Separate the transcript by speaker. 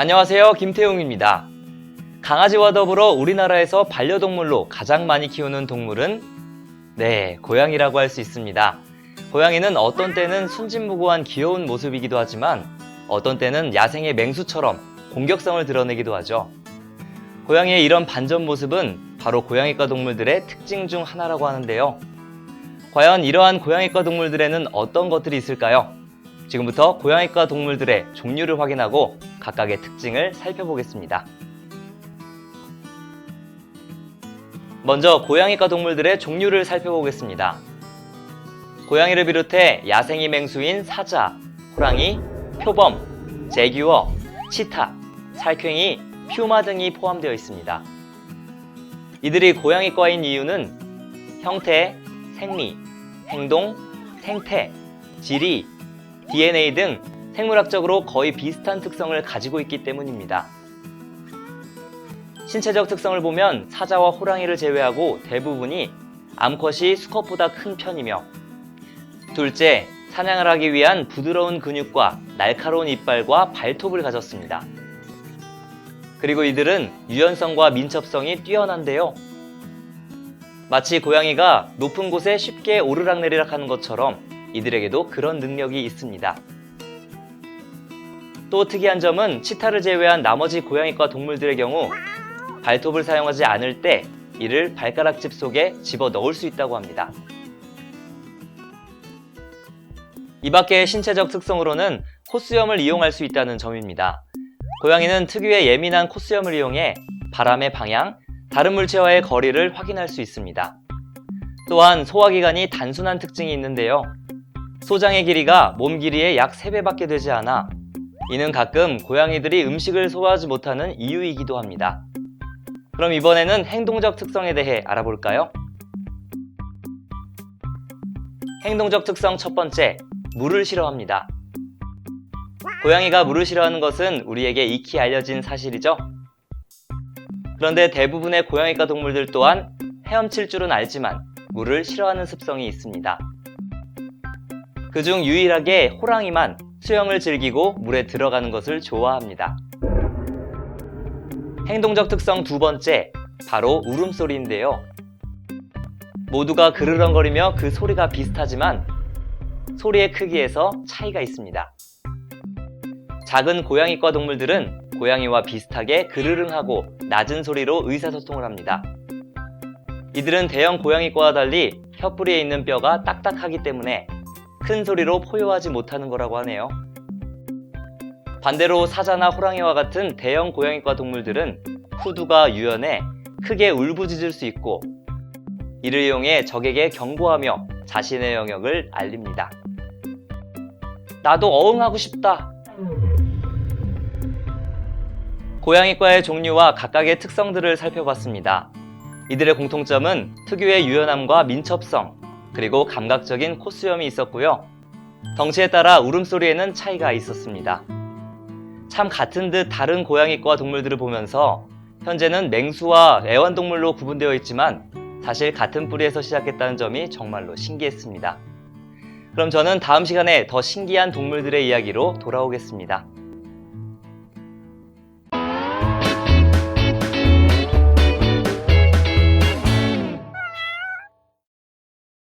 Speaker 1: 안녕하세요. 김태웅입니다. 강아지와 더불어 우리나라에서 반려동물로 가장 많이 키우는 동물은 네, 고양이라고 할 수 있습니다. 고양이는 어떤 때는 순진무구한 귀여운 모습이기도 하지만 어떤 때는 야생의 맹수처럼 공격성을 드러내기도 하죠. 고양이의 이런 반전 모습은 바로 고양이과 동물들의 특징 중 하나라고 하는데요. 과연 이러한 고양이과 동물들에는 어떤 것들이 있을까요? 지금부터 고양이과 동물들의 종류를 확인하고 각각의 특징을 살펴보겠습니다. 먼저 고양이과 동물들의 종류를 살펴보겠습니다. 고양이를 비롯해 야생이 맹수인 사자, 호랑이, 표범, 제규어, 치타, 살쾡이, 퓨마 등이 포함되어 있습니다. 이들이 고양이과인 이유는 형태, 생리, 행동, 생태, 지리, DNA 등 생물학적으로 거의 비슷한 특성을 가지고 있기 때문입니다. 신체적 특성을 보면 사자와 호랑이를 제외하고 대부분이 암컷이 수컷보다 큰 편이며 둘째, 사냥을 하기 위한 부드러운 근육과 날카로운 이빨과 발톱을 가졌습니다. 그리고 이들은 유연성과 민첩성이 뛰어난데요. 마치 고양이가 높은 곳에 쉽게 오르락내리락 하는 것처럼 이들에게도 그런 능력이 있습니다. 또 특이한 점은 치타를 제외한 나머지 고양이과 동물들의 경우 발톱을 사용하지 않을 때 이를 발가락집 속에 집어 넣을 수 있다고 합니다. 이 밖의 신체적 특성으로는 코수염을 이용할 수 있다는 점입니다. 고양이는 특유의 예민한 코수염을 이용해 바람의 방향, 다른 물체와의 거리를 확인할 수 있습니다. 또한 소화기관이 단순한 특징이 있는데요. 소장의 길이가 몸 길이의 약 3배밖에 되지 않아 이는 가끔 고양이들이 음식을 소화하지 못하는 이유이기도 합니다. 그럼 이번에는 행동적 특성에 대해 알아볼까요? 행동적 특성 첫 번째, 물을 싫어합니다. 고양이가 물을 싫어하는 것은 우리에게 익히 알려진 사실이죠. 그런데 대부분의 고양이과 동물들 또한 헤엄칠 줄은 알지만 물을 싫어하는 습성이 있습니다. 그중 유일하게 호랑이만 수영을 즐기고 물에 들어가는 것을 좋아합니다. 행동적 특성 두 번째, 바로 울음소리인데요. 모두가 그르렁거리며 그 소리가 비슷하지만 소리의 크기에서 차이가 있습니다. 작은 고양이과 동물들은 고양이와 비슷하게 그르릉하고 낮은 소리로 의사소통을 합니다. 이들은 대형 고양이과와 달리 혀뿌리에 있는 뼈가 딱딱하기 때문에 큰 소리로 포효하지 못하는 거라고 하네요. 반대로 사자나 호랑이와 같은 대형 고양이과 동물들은 후두가 유연해 크게 울부짖을 수 있고 이를 이용해 적에게 경고하며 자신의 영역을 알립니다. 나도 어흥하고 싶다. 고양이과의 종류와 각각의 특성들을 살펴봤습니다. 이들의 공통점은 특유의 유연함과 민첩성, 그리고 감각적인 코수염이 있었고요. 덩치에 따라 울음소리에는 차이가 있었습니다. 참 같은 듯 다른 고양이과 동물들을 보면서 현재는 맹수와 애완동물로 구분되어 있지만 사실 같은 뿌리에서 시작했다는 점이 정말로 신기했습니다. 그럼 저는 다음 시간에 더 신기한 동물들의 이야기로 돌아오겠습니다.